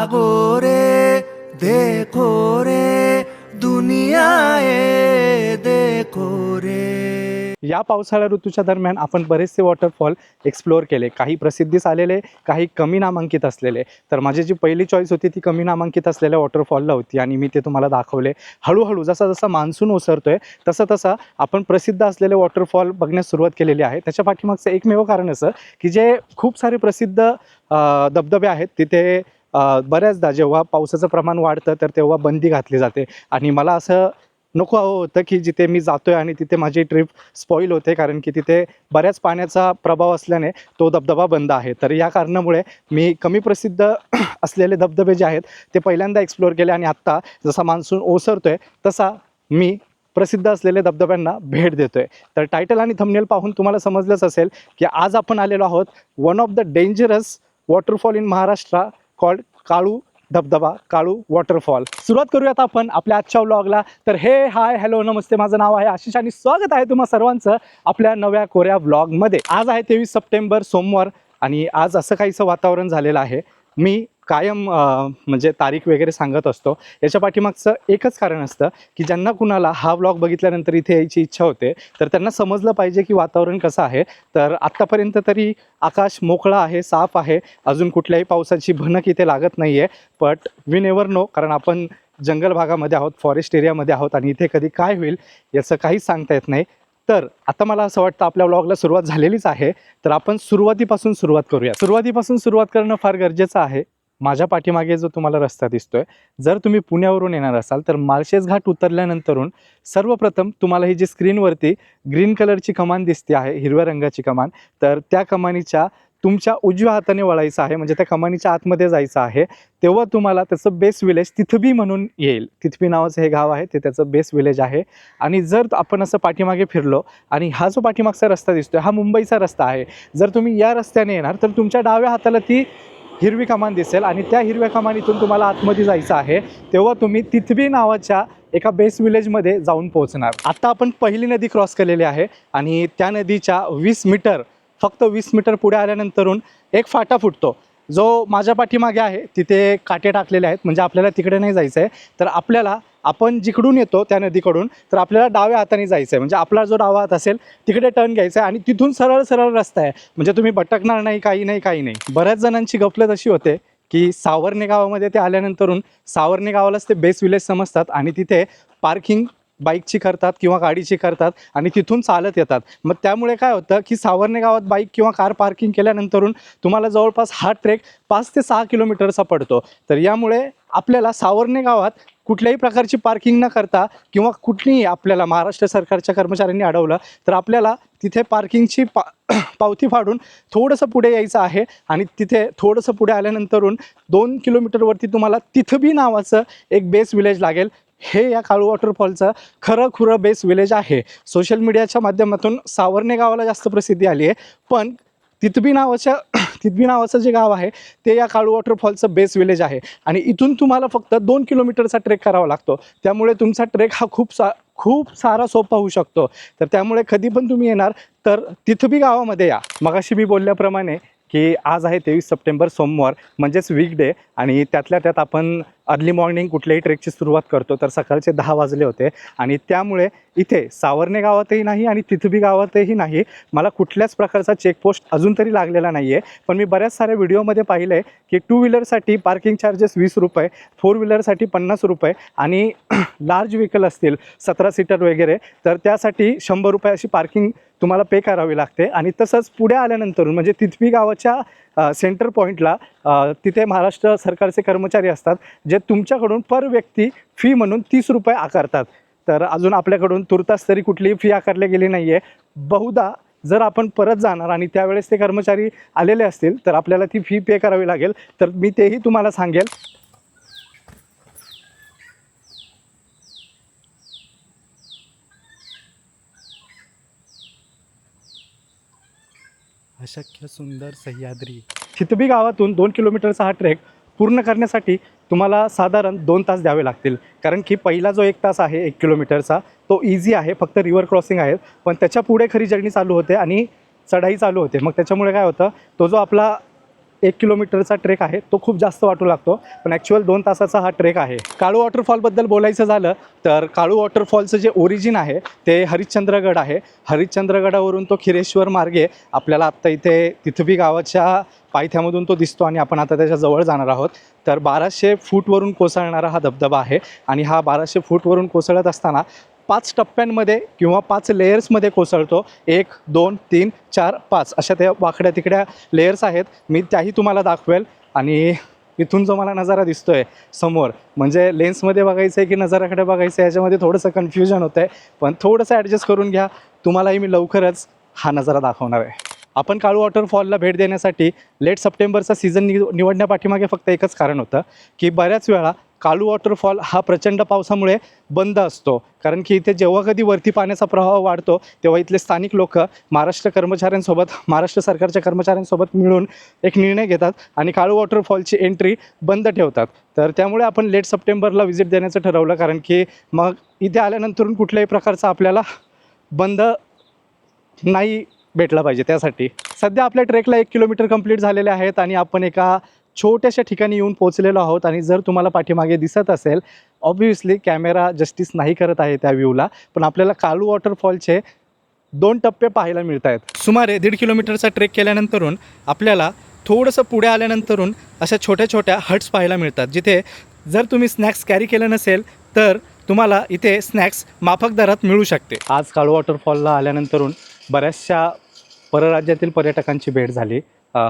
जागो रे देखो रे दुनिया है देखो रे या पावसाळा ऋतूच्या दरम्यान आपण बरेचसे वॉटरफॉल एक्सप्लोअर केले. काही प्रसिद्धीस आलेले काही कमी नामांकित असलेले. तर माझी जी पहिली चॉईस होती ती कमी नामांकित असलेल्या वॉटरफॉलला होती आणि मी ते तुम्हाला दाखवले. हळूहळू जसा जसा मान्सून ओसरतोय तसं तसा आपण प्रसिद्ध असलेले वॉटरफॉल बघण्यास सुरुवात केलेली आहे. त्याच्या पाठीमागचं एकमेव कारण असं की जे खूप सारे प्रसिद्ध धबधबे आहेत तिथे बऱ्याचदा जेव्हा पावसाचं प्रमाण वाढतं तर तेव्हा बंदी घातली जाते. आणि मला असं नको हवं होतं की जिथे मी जातोय आणि तिथे माझी ट्रिप स्पॉईल होते कारण की तिथे बऱ्याच पाण्याचा प्रभाव असल्याने तो धबधबा बंद आहे. तर या कारणामुळे मी कमी प्रसिद्ध असलेले धबधबे जे आहेत ते पहिल्यांदा एक्सप्लोअर केले आणि आत्ता जसा मान्सून ओसरतोय तसा मी प्रसिद्ध असलेले धबधब्यांना भेट देतोय. तर टायटल आणि थंबनेल पाहून तुम्हाला समजलंच असेल की आज आपण आलेलो आहोत one of the dangerous waterfall in Maharashtra called Kalu धबधबा काळू वॉटरफॉल सुरुवात करूयात आपण आपल्या आजच्या व्लॉगला तर हे हाय हॅलो नमस्ते. माझं नाव आहे आशिष आणि स्वागत आहे तुम्हा सर्वांचं आपल्या नव्या कोऱ्या व्लॉगमध्ये आज आहे तेवीस सप्टेंबर सोमवार आणि आज असं काहीसं वातावरण झालेलं आहे. मी कायम म्हणजे तारीख वगैरे सांगत असतो. याच्या पाठीमागचं एकच कारण असतं की ज्यांना कुणाला हा व्लॉग बघितल्यानंतर इथे यायची इच्छा होते तर त्यांना समजलं पाहिजे की वातावरण कसं आहे. तर आत्तापर्यंत तरी आकाश मोकळा आहे साफ आहे. अजून कुठल्याही पावसाची भनक इथे लागत नाही आहे बट वी नेवर नो कारण आपण जंगल भागामध्ये आहोत फॉरेस्ट एरियामध्ये आहोत आणि इथे कधी काय होईल याचं काहीच सांगता येत नाही. तर आता मला असं वाटतं आपल्या व्लॉगला सुरुवात झालेलीच आहे. तर आपण सुरुवातीपासून सुरुवात करूया. सुरुवातीपासून सुरुवात करणं फार गरजेचं आहे. माझ्या पाठीमागे जो तुम्हाला रस्ता दिसतोय जर तुम्ही पुण्यावरून येणार असाल तर माळशेज घाट उतरल्यानंतरून सर्वप्रथम तुम्हाला ही जी स्क्रीनवरती ग्रीन कलरची कमान दिसते आहे हिरव्या रंगाची कमान तर त्या कमानीच्या तुमच्या उजव्या हाताने वळायचं आहे म्हणजे त्या कमानीच्या आतमध्ये जायचं आहे तेव्हा तुम्हाला त्याचं बेस विलेज तिथबी म्हणून येईल. तिथबी नावाचं हे गाव आहे ते त्याचं बेस विलेज आहे. आणि जर आपण असं पाठीमागे फिरलो आणि हा जो पाठीमागचा रस्ता दिसतोय हा मुंबईचा रस्ता आहे. जर तुम्ही या रस्त्याने येणार तर तुमच्या डाव्या हाताला ती हिरवी कमान दिसेल आणि त्या हिरव्या कमानीतून तुम्हाला आतमध्ये जायचं आहे. तेव्हा तुम्ही तिथबी नावाच्या एका बेस विलेजमध्ये जाऊन पोहोचणार. आत्ता आपण पहिली नदी क्रॉस केलेली आहे आणि त्या नदीच्या वीस मीटर फक्त वीस मीटर पुढे आल्यानंतरून एक फाटा फुटतो. जो माझ्या पाठीमागे आहे तिथे काटे टाकलेले आहेत. म्हणजे आपल्याला तिकडे नाही जायचं आहे तर आपल्याला आपण जिकडून येतो त्या नदीकडून तर आपल्याला डाव्या हाताने जायचं आहे म्हणजे आपला जो डावा हात असेल तिकडे टर्न घ्यायचा आहे आणि तिथून सरळ सरळ रस्ता आहे. म्हणजे तुम्ही भटकणार नाही काही नाही काही नाही. बऱ्याच जणांची गफलत अशी होते की सावर्णे गावामध्ये ते आल्यानंतरून सावर्णे गावालाच ते बेस विलेज समजतात आणि तिथे पार्किंग बाईकची करतात किंवा गाडीची करतात आणि तिथून चालत येतात. मग त्यामुळे काय होतं की सावर्णे गावात बाईक किंवा कार पार्किंग केल्यानंतरून तुम्हाला जवळपास हा ट्रेक पाच ते सहा किलोमीटरचा पडतो. तर यामुळे आपल्याला सावर्णे गावात कुठल्याही प्रकारची पार्किंग न करता किंवा कुठलीही आपल्याला महाराष्ट्र सरकारच्या कर्मचाऱ्यांनी अडवलं तर आपल्याला तिथे पार्किंगची पा पावती फाडून थोडंसं पुढे यायचं आहे. आणि तिथे थोडंसं पुढे आल्यानंतरून दोन किलोमीटरवरती तुम्हाला तिथबी नावाचं एक बेस विलेज लागेल. हे या काळू वॉटरफॉलचं खरं खुरं बेस विलेज आहे. सोशल मीडियाच्या माध्यमातून सावरणे गावाला जास्त प्रसिद्धी आली आहे. पण तितबी नावाच्या तितबी नावाचं जे गाव आहे ते या काळू वॉटरफॉलचं बेस विलेज आहे. आणि इथून तुम्हाला फक्त दोन किलोमीटरचा ट्रेक करावा लागतो. त्यामुळे तुमचा ट्रेक हा खूप सा खूप सारा सोपा होऊ शकतो. तर त्यामुळे कधी पण तुम्ही येणार तर तिथबी गावामध्ये या. मगाशी मी बोलल्याप्रमाणे की आज आहे तेवीस सप्टेंबर सोमवार म्हणजेच वीकडे आणि त्यातल्या त्यात आपण अर्ली मॉर्निंग कुठल्याही ट्रेकची सुरुवात करतो तर सकाळचे दहा वाजले होते. आणि त्यामुळे इथे सावरणे गावातही नाही आणि तिथबी गावातही नाही. मला कुठल्याच प्रकारचा चेकपोस्ट अजून तरी लागलेला नाही आहे पण मी बऱ्याच साऱ्या व्हिडिओमध्ये पाहिलं आहे की टू व्हीलरसाठी पार्किंग चार्जेस वीस रुपये फोर व्हीलरसाठी पन्नास रुपये आणि लार्ज व्हेकल असतील सतरा सीटर वगैरे तर त्यासाठी शंभर रुपये अशी पार्किंग तुम्हाला पे करावी लागते. आणि तसंच पुढे आल्यानंतरून म्हणजे तिथबी गावाच्या सेंटर पॉईंटला तिथे महाराष्ट्र सरकारचे कर्मचारी असतात जे तुमच्याकडून पर व्यक्ती फी म्हणून तीस रुपये आकारतात. तर अजून आपल्याकडून तुर्तास तरी कुठलीही फी आकारली गेली नाही आहे बहुधा जर आपण परत जाणार आणि त्यावेळेस ते कर्मचारी आलेले असतील तर आपल्याला ती फी पे करावी लागेल. तर मी तेही तुम्हाला सांगेल. अशक्य सुंदर सह्याद्री. चितबी गावातून दोन किलोमीटरचा हा ट्रेक पूर्ण करण्यासाठी तुम्हाला साधारण दोन तास द्यावे लागतील. कारण की पहिला जो एक तास आहे एक किलोमीटरचा तो इझी आहे फक्त रिव्हर क्रॉसिंग आहे पण त्याच्या पुढे खरी जर्नी चालू होते आणि चढाई चालू होते. मग त्याच्यामुळे काय होतं तो जो आपला एक किलोमीटरचा ट्रेक आहे. तो खूप जास्त वाटू लागतो. पण ॲक्च्युअल दोन तासाचा हा ट्रेक आहे. काळू वॉटरफॉलबद्दल बोलायचं झालं तर काळू वॉटरफॉलचं जे ओरिजिन आहे ते हरिश्चंद्रगड आहे. हरिश्चंद्रगडावरून तो खिरेश्वर मार्गे आपल्याला आत्ता इथे तिथवी गावाच्या पायथ्यामधून तो दिसतो आणि आपण आता त्याच्याजवळ जाणार आहोत. तर बाराशे फूटवरून कोसळणारा हा धबधबा आहे आणि हा बाराशे फूटवरून कोसळत असताना पाच टप्प्यांमध्ये किंवा पाच लेयर्समध्ये कोसळतो. एक दोन तीन चार पाच. अशा त्या वाकड्या तिकड्या लेयर्स आहेत. मी त्याही तुम्हाला दाखवेल. आणि इथून जो मला नजारा दिसतो आहे समोर म्हणजे लेन्समध्ये बघायचं आहे की नजाराकडे बघायचं आहे याच्यामध्ये थोडंसं कन्फ्युजन होतं आहे पण थोडंसं ॲडजस्ट करून घ्या. तुम्हालाही मी लवकरच हा नजारा दाखवणार आहे. आपण काळू वॉटरफॉलला भेट देण्यासाठी लेट सप्टेंबरचा सीझन नि निवडण्यापाठीमागे फक्त एकच कारण होतं की बऱ्याच वेळा काळू वॉटरफॉल हा प्रचंड पावसामुळे बंद असतो. कारण की इथे जेव्हा कधी वरती पाण्याचा प्रवाह वाढतो तेव्हा इथले स्थानिक लोक महाराष्ट्र कर्मचाऱ्यांसोबत महाराष्ट्र सरकारच्या कर्मचाऱ्यांसोबत मिळून एक निर्णय घेतात आणि काळू वॉटरफॉलची एंट्री बंद ठेवतात. तर त्यामुळे आपण लेट सप्टेंबरला व्हिजिट देण्याचं ठरवलं. कारण की मग इथे आल्यानंतर कुठल्याही प्रकारचा आपल्याला बंद नाही भेटला पाहिजे त्यासाठी. सध्या आपल्या ट्रेकला एक किलोमीटर कंप्लीट झालेले आहेत आणि आपण एका छोट्याशा ठिकाणी येऊन पोहोचलेलो आहोत आणि जर तुम्हाला पाठीमागे दिसत असेल ऑब्व्हियसली कॅमेरा जस्टिस नाही करत आहे त्या व्ह्यूला पण आपल्याला कालू वॉटरफॉलचे दोन टप्पे पाहायला मिळत आहेत सुमारे दीड किलोमीटरचा ट्रेक केल्यानंतरून आपल्याला थोडंसं पुढे आल्यानंतरून अशा छोट्या छोट्या हट्स पाहायला मिळतात जिथे जर तुम्ही स्नॅक्स कॅरी केलं नसेल तर तुम्हाला इथे स्नॅक्स माफक दरात मिळू शकते. आज काळू वॉटरफॉलला आल्यानंतरून बऱ्याचशा परराज्यातील पर्यटकांची भेट झाली.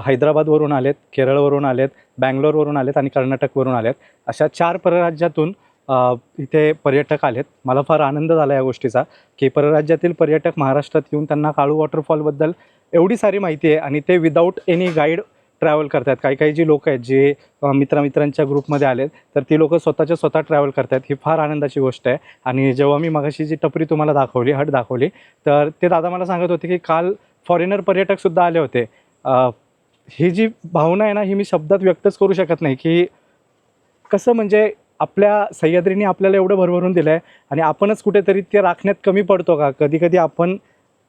हैदराबादवरून आलेत केरळवरून आलेत बँगलोरवरून आलेत आणि कर्नाटकवरून आलेत. अशा चार परराज्यातून इथे पर्यटक आलेत. मला फार आनंद झाला या गोष्टीचा की परराज्यातील पर्यटक महाराष्ट्रात येऊन त्यांना काळू वॉटरफॉलबद्दल एवढी सारी माहिती आहे आणि ते विदाऊट एनी गाईड ट्रॅव्हल करतात काही काही जी लोक आहेत जे अ, मित्रमित्रांच्या ग्रुपमध्ये आलेत तर ती लोक स्वतःच्या स्वतः ट्रॅव्हल करतात ही फार आनंदाची गोष्ट आहे. आणि जेव्हा मी मगाशी जी टपरी तुम्हाला दाखवली हट दाखवली तर ते दादा मला सांगत होते की काल फॉरेनर पर्यटकसुद्धा आले होते. ही जी भावना आहे ना ही मी शब्दात व्यक्तच करू शकत नाही की कसं म्हणजे आपल्या सह्याद्रीने आपल्याला एवढं भरभरून दिलं आहे आणि आपणच कुठेतरी ते राखण्यात कमी पडतो का? कधी कधी आपण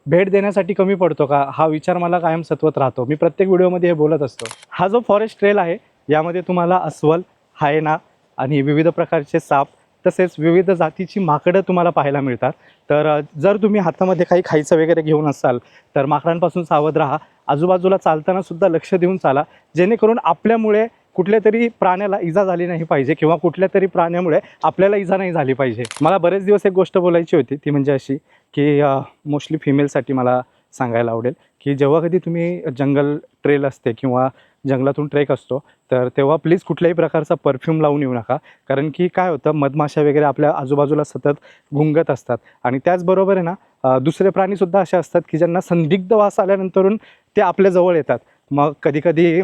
भेट देण्यासाठी कमी पडतो का? हा विचार मला कायम सत्वत राहतो. मी प्रत्येक व्हिडिओमध्ये हे बोलत असतो. हा जो फॉरेस्ट ट्रेल आहे यामध्ये तुम्हाला अस्वल हायना आणि विविध प्रकारचे साप तसेच विविध जातीची माकडं तुम्हाला पाहायला मिळतात. तर जर तुम्ही हातामध्ये काही खायचं वगैरे घेऊन असाल तर माकडांपासून सावध राहा. आजूबाजूला चालताना सुद्धा लक्ष देऊन चाला. जेणेकरून आपल्यामुळे कुठल्या तरी प्राण्याला इजा झाली नाही पाहिजे किंवा कुठल्या तरी प्राण्यामुळे आपल्याला इजा नाही झाली पाहिजे. मला बरेच दिवस एक गोष्ट बोलायची होती ती म्हणजे अशी की मोस्टली फिमेलसाठी मला सांगायला आवडेल की जेव्हा कधी तुम्ही जंगल ट्रेल असते किंवा जंगलातून ट्रेक असतो तर तेव्हा प्लीज कुठल्याही प्रकारचा परफ्यूम लावून येऊ नका. कारण की काय होतं मधमाशा वगैरे आपल्या आजूबाजूला सतत घुंगत असतात. आणि त्याचबरोबर आहे ना दुसरे प्राणीसुद्धा असे असतात की ज्यांना संदिग्ध वास आल्यानंतरून ते आपल्या जवळ येतात. मग कधी कधी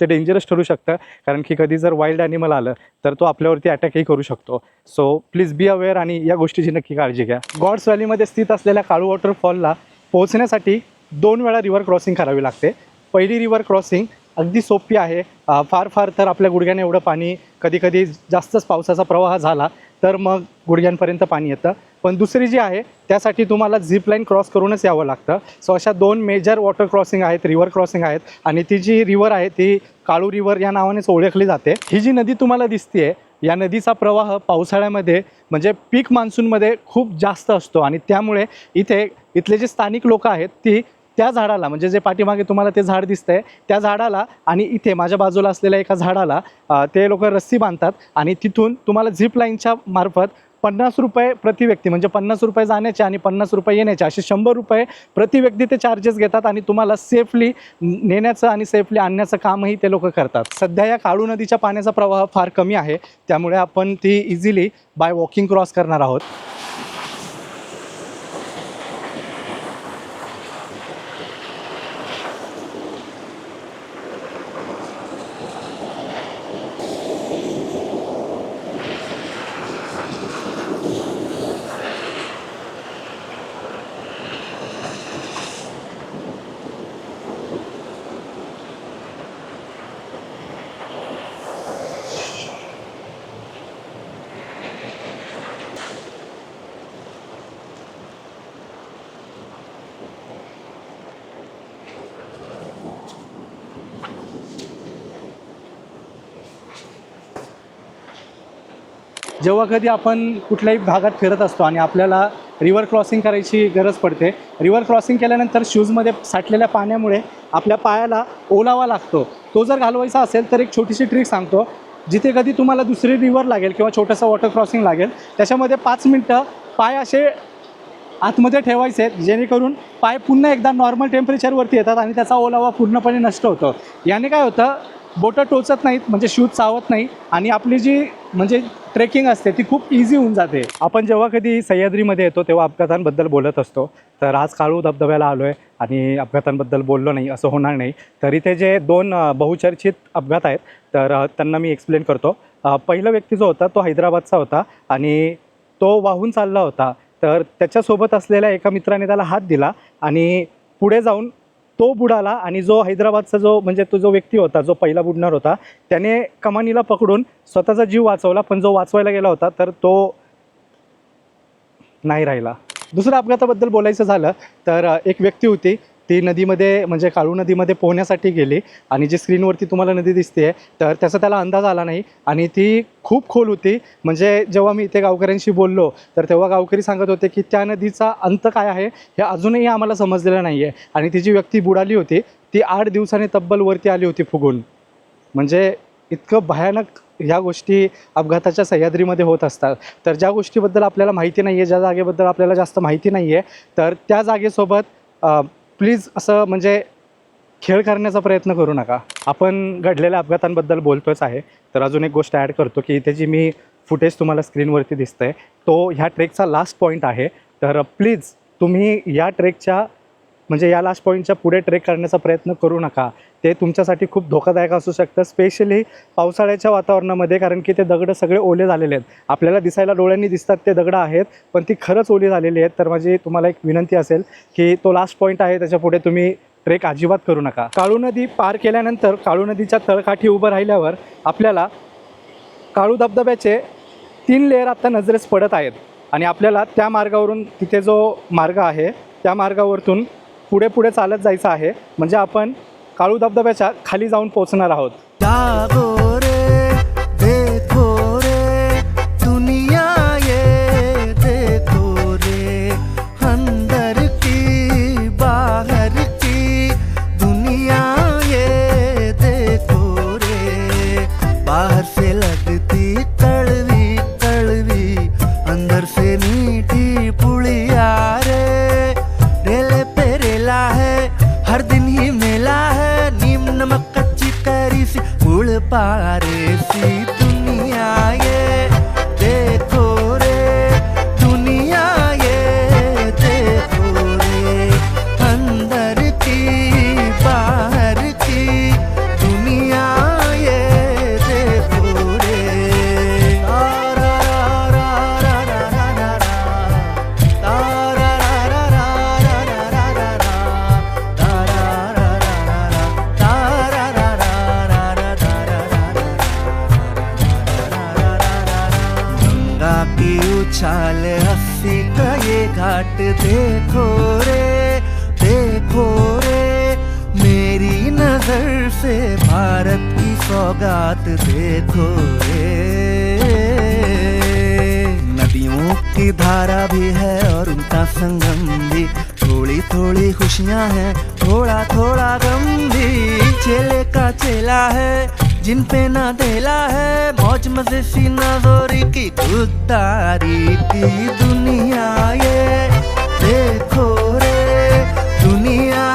ते डेंजरस ठरू शकतं. कारण की कधी जर वाईल्ड ॲनिमल आलं तर तो आपल्यावरती अटॅकही करू शकतो. सो प्लीज बी अवेअर आणि या गोष्टीची नक्की काळजी घ्या. गॉड्स व्हॅलीमध्ये स्थित असलेल्या काळू वॉटरफॉलला पोहोचण्यासाठी दोन वेळा रिव्हर क्रॉसिंग करावी लागते. पहिली रिव्हर क्रॉसिंग अगदी सोपी आहे. फार फार तर आपल्या गुडघ्याने एवढं पाणी कधी कधी जास्तच पावसाचा प्रवाह झाला तर मग गुडघ्यांपर्यंत पाणी येतं. पण दुसरी जी आहे त्यासाठी तुम्हाला झिप लाईन क्रॉस करूनच यावं लागतं. सो अशा दोन मेजर वॉटर क्रॉसिंग आहेत रिव्हर क्रॉसिंग आहेत आणि ती जी रिव्हर आहे ती काळू रिव्हर या नावानेच ओळखली जाते. ही जी नदी तुम्हाला दिसते या नदीचा प्रवाह पावसाळ्यामध्ये म्हणजे पीक मान्सूनमध्ये खूप जास्त असतो आणि त्यामुळे इथे इथले जे स्थानिक लोक आहेत ती त्या झाडाला म्हणजे जे पाठीमागे तुम्हाला ते झाड दिसतंय त्या झाडाला आणि इथे माझ्या बाजूला असलेल्या एका झाडाला ते लोक रस्सी बांधतात आणि तिथून तुम्हाला झिप लाईनच्या मार्फत पन्नास रुपये प्रति व्यक्ती म्हणजे पन्नास रुपये जाण्याचे आणि पन्नास रुपये येण्याचे असे शंभर रुपये प्रति व्यक्ती ते चार्जेस घेतात आणि तुम्हाला सेफली नेण्याचं आणि सेफली आणण्याचं कामही ते लोक करतात. सध्या या काळू नदीच्या पाण्याचा प्रवाह फार कमी आहे त्यामुळे आपण ती इझिली बाय वॉकिंग क्रॉस करणार आहोत. जेव्हा कधी आपण कुठल्याही भागात फिरत असतो आणि आपल्याला रिव्हर क्रॉसिंग करायची गरज पडते रिव्हर क्रॉसिंग केल्यानंतर शूजमध्ये साठलेल्या पाण्यामुळे आपल्या पायाला ओलावा लागतो. तो जर घालवायचा असेल तर एक छोटीशी ट्रिक सांगतो जिथे कधी तुम्हाला दुसरी रिव्हर लागेल किंवा छोटंसं वॉटर क्रॉसिंग लागेल त्याच्यामध्ये पाच मिनटं पाय असे आतमध्ये ठेवायचे आहेत जेणेकरून पाय पुन्हा एकदा नॉर्मल टेम्परेचरवरती येतात आणि त्याचा ओलावा पूर्णपणे नष्ट होतो. याने काय होतं बोटं टोचत नाहीत म्हणजे शूज चावत नाही आणि आपली जी म्हणजे ट्रेकिंग असते ती खूप इझी होऊन जाते. आपण जेव्हा कधी सह्याद्रीमध्ये येतो तेव्हा अपघातांबद्दल बोलत असतो. तर आज काळू धबधब्याला आलो आहे आणि अपघातांबद्दल बोललो नाही असं होणार नाही. तर इथे जे दोन बहुचर्चित अपघात आहेत तर त्यांना मी एक्सप्लेन करतो. पहिला व्यक्ती जो होता तो हैदराबादचा होता आणि तो वाहून चालला होता. तर त्याच्यासोबत असलेल्या एका मित्राने त्याला हात दिला आणि पुढे जाऊन तो बुडाला आणि जो हैदराबादचा जो म्हणजे तो जो व्यक्ती होता जो पहिला बुडणार होता त्याने कमानीला पकडून स्वतःचा जीव वाचवला पण जो वाचवायला गेला होता तर तो नाही राहिला. दुसऱ्या अपघाताबद्दल बोलायचं झालं तर एक व्यक्ती होती ती नदीमध्ये म्हणजे काळू नदीमध्ये पोहण्यासाठी गेली आणि जी स्क्रीनवरती तुम्हाला नदी दिसते तर त्याचा त्याला अंदाज आला नाही आणि ती खूप खोल होती. म्हणजे जेव्हा मी इथे गावकऱ्यांशी बोललो तर तेव्हा गावकरी सांगत होते की त्या नदीचा अंत काय आहे हे अजूनही आम्हाला समजलेलं नाही आहे आणि ती जी व्यक्ती बुडाली होती ती आठ दिवसांनी तब्बल वरती आली होती फुगून. म्हणजे इतकं भयानक ह्या गोष्टी अपघाताच्या सह्याद्रीमध्ये होत असतात. तर ज्या गोष्टीबद्दल आपल्याला माहिती नाही आहे ज्या जागेबद्दल आपल्याला जास्त माहिती नाही आहे तर त्या जागेसोबत प्लीज असं म्हणजे खेळ करण्याचा प्रयत्न करू नका. आपण घडलेल्या अपघातांबद्दल बोलतोच आहे. तर अजून एक गोष्ट ॲड करतो की इथे जी मी फुटेज तुम्हाला स्क्रीनवरती दिसतंय तो ह्या ट्रेकचा लास्ट पॉईंट आहे. तर प्लीज तुम्ही या ट्रेकच्या म्हणजे या लास्ट पॉईंटच्या पुढे ट्रेक करण्याचा प्रयत्न करू नका. ते तुमच्यासाठी खूप धोकादायक असू शकतं स्पेशली पावसाळ्याच्या वातावरणामध्ये कारण की ते दगडं सगळे ओले झालेले आहेत. आपल्याला दिसायला डोळ्यांनी दिसतात ते दगडं आहेत पण ती खरंच ओली झालेली आहेत. तर माझी तुम्हाला एक विनंती असेल की तो लास्ट पॉईंट आहे त्याच्या पुढे तुम्ही ट्रेक अजिबात करू नका. काळू नदी पार केल्यानंतर काळू नदीच्या तळकाठी उभं राहिल्यावर आपल्याला काळू धबधब्याचे तीन लेअर आता नजरेस पडत आहेत. आणि आपल्याला त्या मार्गावरून तिथे जो मार्ग आहे त्या मार्गावरतून पुढे पुढे चालत जायचं आहे. म्हणजे आपण काळू धबधब्याच्या खाली जाऊन पोहोचणार आहोत. की भी है और उनका संगम भी। थोड़ी थोड़ी खुशियाँ हैं, थोड़ा थोड़ा गम भी। चेले का चेला है, जिन पे ना देला है। मौज मज़े सी नजोरी की गुद्दारी की दुनिया ये। देखो रे, दुनिया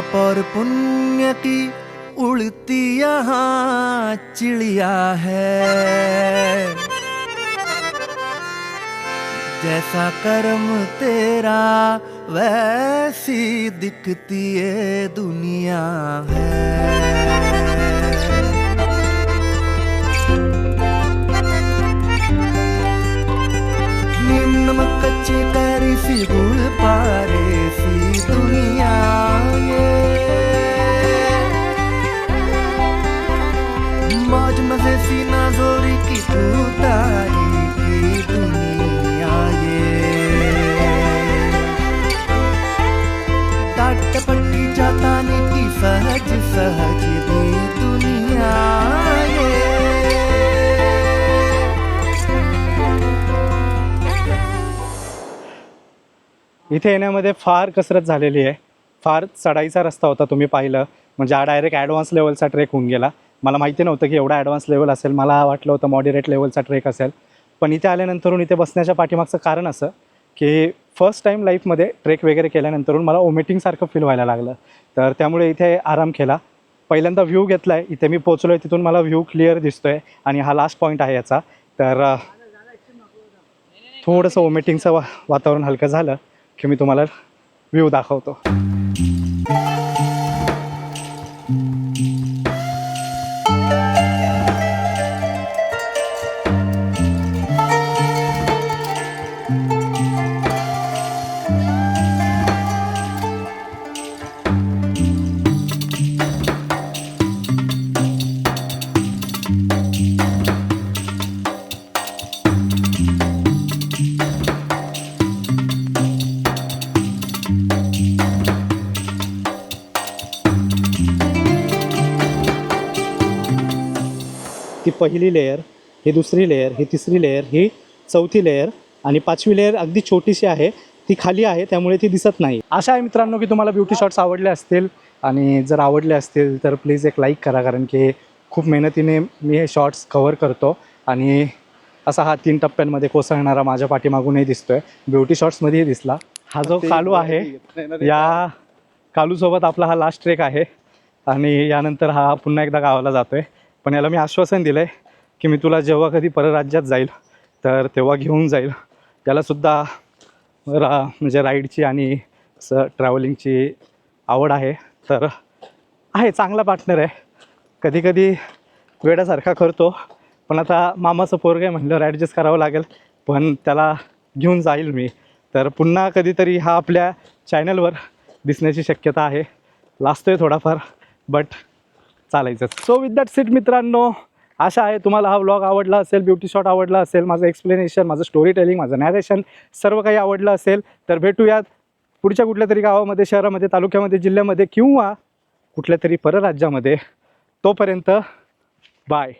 पाप और पुण्य की उड़ती यहाँ चिड़िया है। जैसा कर्म तेरा वैसी दिखती ये दुनिया है। नीम नमक कच्चे कैरी सी गुड़ पारे सी दुनिया। इथे येण्यामध्ये फार कसरत झालेली आहे. फार चढाईचा रस्ता होता तुम्ही पाहिलं. म्हणजे हा डायरेक्ट ॲडव्हान्स लेवलचा ट्रेक होऊन गेला. मला माहिती नव्हतं की एवढा ॲडव्हान्स लेवल असेल. मला वाटलं होतं मॉडरेट लेवलचा ट्रेक असेल. पण इथे आल्यानंतरून इथे बसण्याच्या पाठीमागचं कारण असं की फर्स्ट टाईम लाईफमध्ये ट्रेक वगैरे केल्यानंतरून मला ओमिटिंगसारखं फील व्हायला लागलं. तर त्यामुळे इथे आराम केला. पहिल्यांदा व्ह्यू घेतला आहे इथे मी पोचलो आहे तिथून मला व्ह्यू क्लिअर दिसतो आहे आणि हा लास्ट पॉईंट आहे याचा. तर थोडंसं ओमिटिंगचं वा वातावरण हलकं झालं. की मी तुम्हाला व्ह्यू दाखवतो. पहिली लेयर ही दुसरी लेयर ही तिसरी लेयर ही चौथी लेयर आणि पाचवी लेयर अगदी छोटीशी आहे. ती खाली आहे त्यामुळे ती दिसत नाही. अशा आहे मित्रांनो की तुम्हाला ब्युटी शॉट्स आवडले असतील. आणि जर आवडले असतील तर प्लीज एक लाईक करा कारण की खूप मेहनतीने मी हे शॉर्ट्स कवर करतो. आणि असा हा तीन टप्प्यांमध्ये कोसळणारा माझ्या पाठीमागूनही दिसतोय. ब्युटी शॉट्समध्येही दिसला. हा जो कालू आहे या कालूसोबत आपला हा लास्ट ट्रेक आहे. आणि यानंतर हा पुन्हा एकदा गावाला जातो आहे पण याला मी आश्वासन दिलं आहे की मी तुला जेव्हा कधी परराज्यात जाईल तर तेव्हा घेऊन जाईल. त्यालासुद्धा रा म्हणजे राईडची आणि असं ट्रॅव्हलिंगची आवड आहे. तर आहे चांगला पार्टनर आहे. कधीकधी वेड्यासारखा करतो. पण आता मामाचं पोरग आहे म्हटलं ॲडजस्ट करावं लागेल. पण त्याला घेऊन जाईल मी. तर पुन्हा कधीतरी हा आपल्या चॅनलवर दिसण्याची शक्यता आहे. लाजतोय थोडाफार बट चालायचं. सो विथ दॅट सीट मित्रांनो आशा आहे तुम्हाला हा व्लॉग आवडला असेल ब्युटी शॉट आवडला असेल माझं एक्सप्लेनेशन माझं स्टोरी टेलिंग माझं नॅरेशन सर्व काही आवडलं असेल तर भेटूयात पुढच्या कुठल्या तरी गावामध्ये शहरामध्ये तालुक्यामध्ये जिल्ह्यामध्ये किंवा कुठल्या तरी परराज्यामध्ये. तोपर्यंत बाय